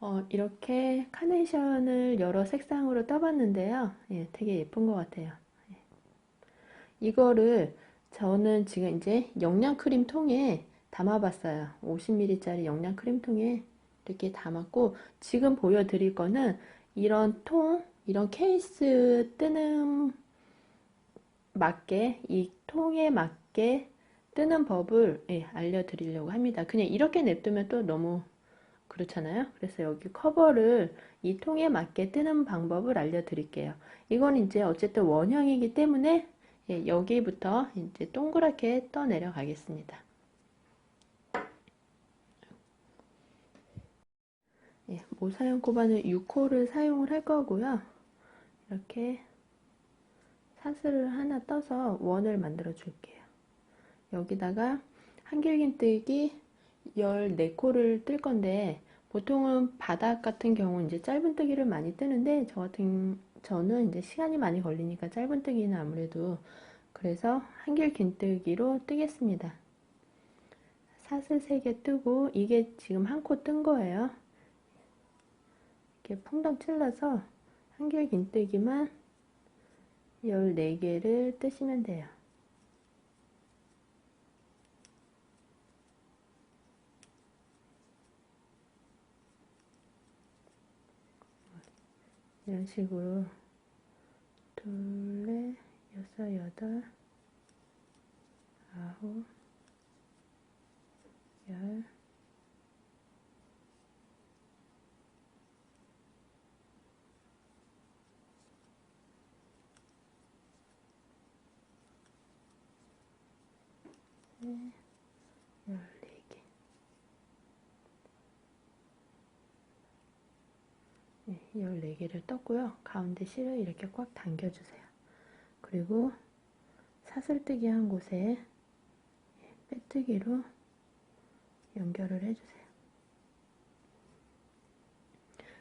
어, 이렇게 카네이션을 여러 색상으로 떠봤는데요. 예, 되게 예쁜 것 같아요. 예. 이거를 저는 지금 이제 영양 크림 통에 담아봤어요. 50ml짜리 영양 크림 통에 이렇게 담았고 지금 보여드릴 거는 이런 통, 이런 케이스 뜨는 맞게 이 통에 맞게 뜨는 법을 예, 알려드리려고 합니다. 그냥 이렇게 냅두면 또 너무 그렇잖아요. 그래서 여기 커버를 이 통에 맞게 뜨는 방법을 알려드릴게요. 이건 이제 어쨌든 원형이기 때문에 예, 여기부터 이제 동그랗게 떠 내려가겠습니다. 예, 모사용 코바는 6호를 사용을 할 거고요. 이렇게 사슬을 하나 떠서 원을 만들어 줄게요. 여기다가 한길긴뜨기 14코를 뜰 건데 보통은 바닥 같은 경우 이제 짧은뜨기를 많이 뜨는데 저 같은 저는 이제 시간이 많이 걸리니까 짧은뜨기는 아무래도 그래서 한길 긴뜨기로 뜨겠습니다. 사슬 3개 뜨고 이게 지금 한 코 뜬 거예요. 이렇게 퐁당 찔러서 한길 긴뜨기만 14개를 뜨시면 돼요. 이런 식으로. 둘, 넷, 여섯, 여덟, 아홉, 열, 네, 14개. 네, 14개를 떴고요. 가운데 실을 이렇게 꽉 당겨주세요. 그리고 사슬뜨기 한 곳에 빼뜨기로 연결을 해주세요.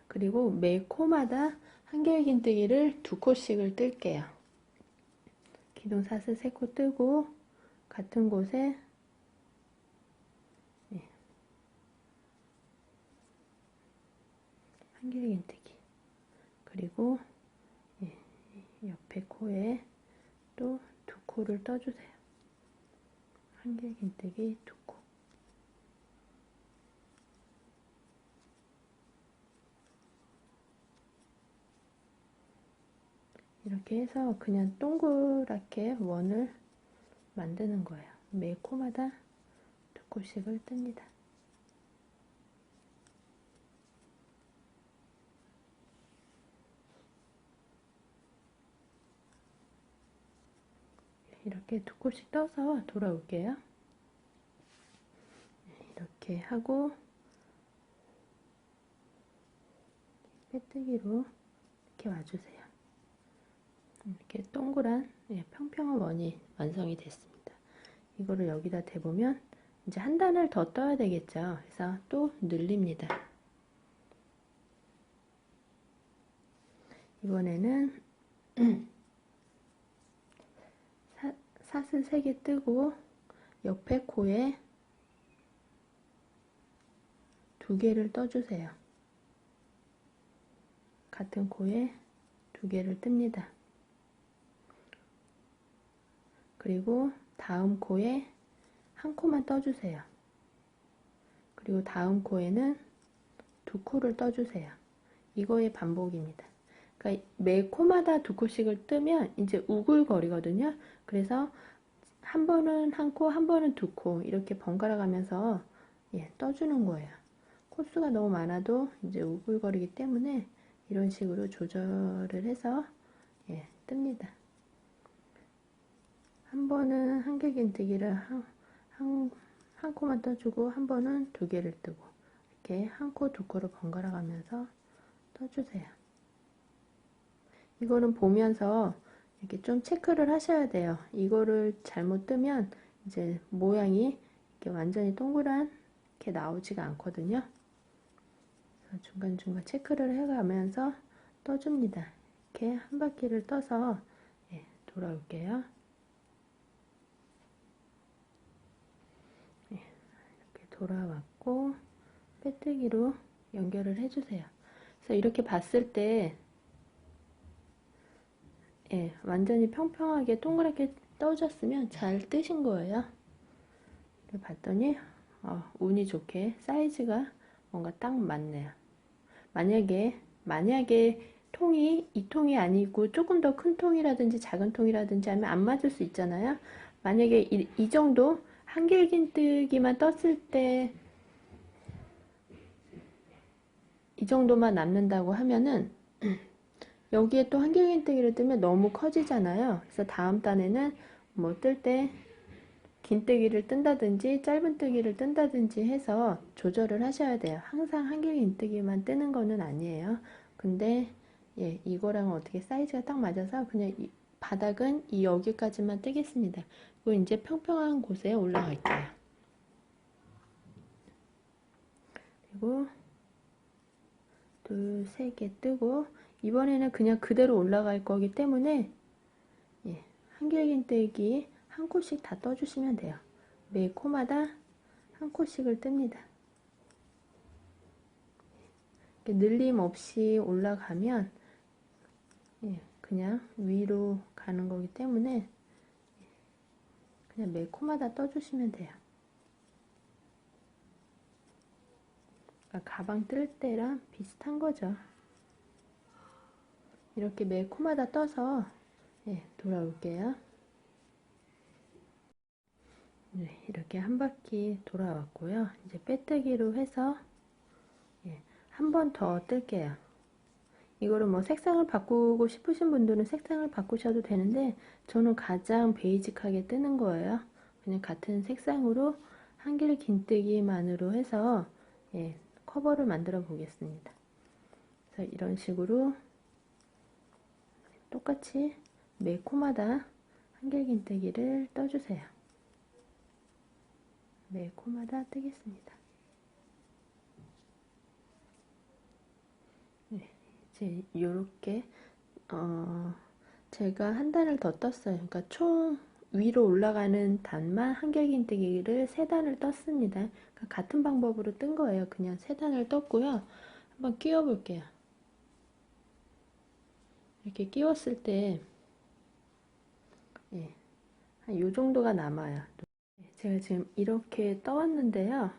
그리고 매 코마다 한길긴 뜨기를 두 코씩을 뜰게요. 기둥 사슬 세 코 뜨고 같은 곳에 네. 한길긴 뜨기 그리고 예, 옆에 코에 또 두 코를 떠주세요. 한길긴뜨기 두 코. 이렇게 해서 그냥 동그랗게 원을 만드는 거예요. 매 코마다 두 코씩을 뜹니다. 이렇게 두 코씩 떠서 돌아올게요. 이렇게 하고 빼뜨기로 이렇게 와주세요. 이렇게 동그란 예, 평평한 원이 완성이 됐습니다. 이거를 여기다 대보면 이제 한 단을 더 떠야 되겠죠. 그래서 또 늘립니다. 이번에는 사, 3개 뜨고 옆에 코에 두 개를 떠주세요. 같은 코에 두 개를 뜹니다. 그리고 다음 코에 한 코만 떠주세요. 그리고 다음 코에는 두 코를 떠주세요. 이거의 반복입니다. 그러니까 매 코마다 두 코씩을 뜨면 이제 우글거리거든요. 그래서 한 번은 한 코, 한 번은 두 코 이렇게 번갈아 가면서 예, 떠주는 거예요. 코수가 너무 많아도 이제 우글거리기 때문에 이런 식으로 조절을 해서 예, 뜹니다. 한 번은 한길긴뜨기를 한, 한, 한 코만 떠주고 한 번은 두 개를 뜨고 이렇게 한 코, 두 코를 번갈아 가면서 떠주세요. 이거는 보면서 이렇게 좀 체크를 하셔야 돼요. 이거를 잘못 뜨면 이제 모양이 이렇게 완전히 동그란 게 나오지가 않거든요. 중간중간 체크를 해가면서 떠줍니다. 이렇게 한 바퀴를 떠서 예, 돌아올게요. 예, 이렇게 돌아왔고 빼뜨기로 연결을 해주세요. 그래서 이렇게 봤을 때 예, 완전히 평평하게 동그랗게 떠졌으면 잘 뜨신 거예요. 봤더니 어, 운이 좋게 사이즈가 뭔가 딱 맞네요. 만약에 만약에 통이 이 통이 아니고 조금 더 큰 통이라든지 작은 통이라든지 하면 안 맞을 수 있잖아요. 만약에 이, 이 정도 한길긴 뜨기만 떴을 때 이 정도만 남는다고 하면은 여기에 또 한길긴 뜨기를 뜨면 너무 커지잖아요. 그래서 다음 단에는 뭐 뜰 때 긴뜨기를 뜬다든지 짧은 뜨기를 뜬다든지 해서 조절을 하셔야 돼요. 항상 한길긴 뜨기만 뜨는 거는 아니에요. 근데 예, 이거랑 어떻게 사이즈가 딱 맞아서 그냥 이 바닥은 이 여기까지만 뜨겠습니다. 그리고 이제 평평한 곳에 올라갈게요. 그리고 둘, 세 개 뜨고 이번에는 그냥 그대로 올라갈 거기 때문에 예, 한길긴뜨기 한 코씩 다 떠주시면 돼요. 매 코마다 한 코씩을 뜹니다. 늘림 없이 올라가면 예, 그냥 위로 가는 거기 때문에 그냥 매 코마다 떠주시면 돼요. 그러니까 가방 뜰 때랑 비슷한 거죠. 이렇게 매 코마다 떠서 예, 돌아올게요. 네, 이렇게 한 바퀴 돌아왔고요. 이제 빼뜨기로 해서 예, 한 번 더 뜰게요. 이거를 뭐 색상을 바꾸고 싶으신 분들은 색상을 바꾸셔도 되는데 저는 가장 베이직하게 뜨는 거예요. 그냥 같은 색상으로 한길 긴뜨기만으로 해서 예, 커버를 만들어 보겠습니다. 그래서 이런 식으로 똑같이 매 코마다 한길 긴뜨기를 떠주세요. 매 코마다 뜨겠습니다. 이제 이렇게 어 제가 한 단을 더 떴어요. 그러니까 총 위로 올라가는 단만 한결긴뜨기를 세 단을 떴습니다. 그러니까 같은 방법으로 뜬 거예요. 그냥 세 단을 떴고요. 한번 끼워 볼게요. 이렇게 끼웠을 때 예, 한요 정도가 남아요. 제가 지금 이렇게 떠왔는데요.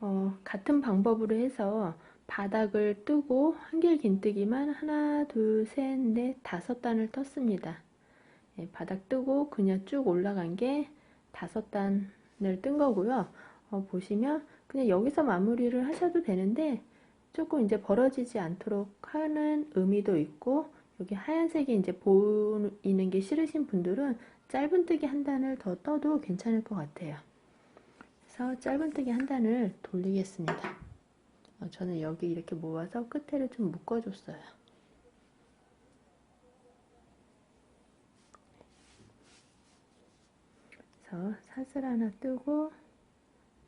어, 같은 방법으로 해서 바닥을 뜨고 한길 긴뜨기만 하나 둘 셋 넷 다섯 단을 떴습니다 예, 바닥 뜨고 그냥 쭉 올라간 게 다섯 단을 뜬 거고요 어, 보시면 그냥 여기서 마무리를 하셔도 되는데 조금 이제 벌어지지 않도록 하는 의미도 있고 여기 하얀색이 이제 보이는 게 싫으신 분들은 짧은뜨기 한 단을 더 떠도 괜찮을 것 같아요 그래서 짧은뜨기 한 단을 돌리겠습니다 어, 저는 여기 이렇게 모아서 끝에를 좀 묶어줬어요. 그래서 사슬 하나 뜨고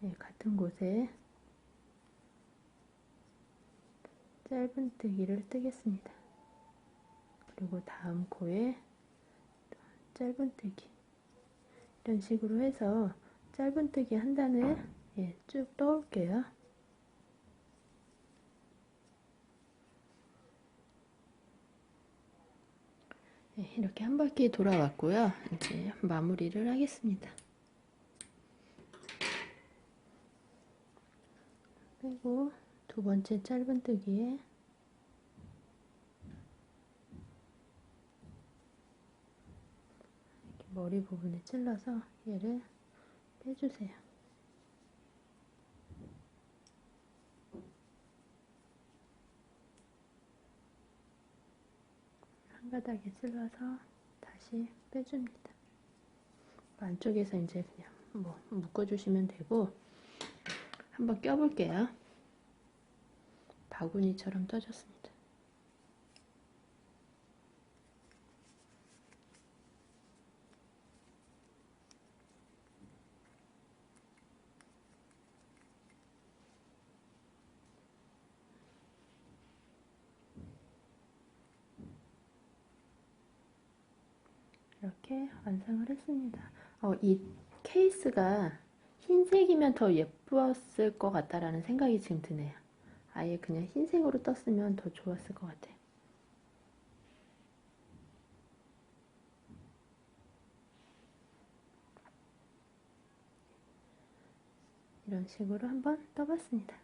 네, 같은 곳에 짧은뜨기를 뜨겠습니다. 그리고 다음 코에 짧은뜨기 이런 식으로 해서 짧은뜨기 한 단을 예, 쭉 떠올게요. 네, 이렇게 한 바퀴 돌아왔고요. 이제 마무리를 하겠습니다. 빼고 두 번째 짧은뜨기에 머리 부분에 찔러서 얘를 빼주세요. 손바닥에 찔러서 다시 빼줍니다. 안쪽에서 이제 그냥 뭐 묶어주시면 되고 한번 껴볼게요. 바구니처럼 떠졌습니다. 이렇게 완성을 했습니다. 어, 이 케이스가 흰색이면 더 예뻤을 것 같다라는 생각이 지금 드네요. 아예 그냥 흰색으로 떴으면 더 좋았을 것 같아요. 이런 식으로 한번 떠봤습니다.